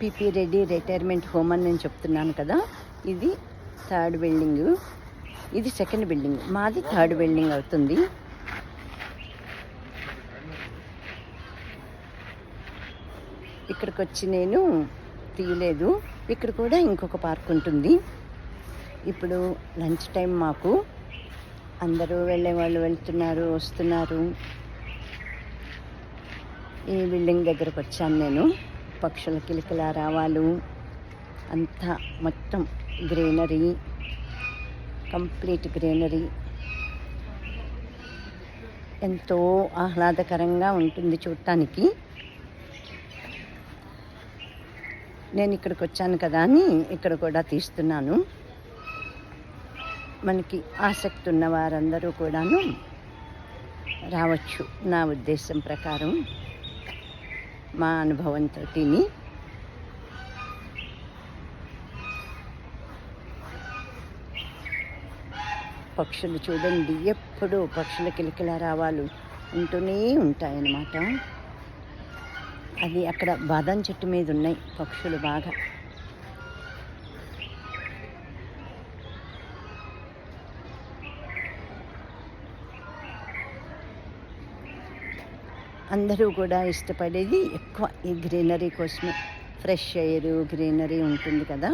PP Reddy retirement home అని నేను చెప్తున్నాను కదా ఇది థర్డ్ బిల్డింగ్. ఇది సెకండ్ బిల్డింగ్. మాది థర్డ్ బిల్డింగ్ అవుతుంది. ఇక్కడికి వచ్చి నేను తీయలేదు. ఇక్కడ కూడా ఇంకొక పార్క్ ఉంటుంది. ఇప్పుడు లంచ్ టైం మాకు. అందరూ వెళ్ళే వాళ్ళు వెళ్తున్నారు వస్తున్నారు. ఈ బిల్డింగ్ దగ్గరకు వచ్చాను నేను. పక్షుల కిలకిల రావాలు. అంతా మొత్తం గ్రీనరీ కంప్లీట్ గ్రీనరీ. ఎంతో ఆహ్లాదకరంగా ఉంటుంది చూడటానికి. నేను ఇక్కడికి వచ్చాను కదా అని ఇక్కడ కూడా తీస్తున్నాను. మనకి ఆసక్తి ఉన్న వారందరూ కూడాను రావచ్చు నా ఉద్దేశం ప్రకారం. మా అనుభవంతో పక్షులు చూడండి. ఎప్పుడూ పక్షుల కిలకిల రావాలు ఉంటూనే ఉంటాయన్నమాట. అది అక్కడ బాదం చెట్టు మీద ఉన్నాయి. పక్షులు బాగా అందరూ కూడా ఇష్టపడేది ఎక్కువ ఈ గ్రీనరీ కోసమే. ఫ్రెష్ ఎయిర్ గ్రీనరీ ఉంటుంది కదా.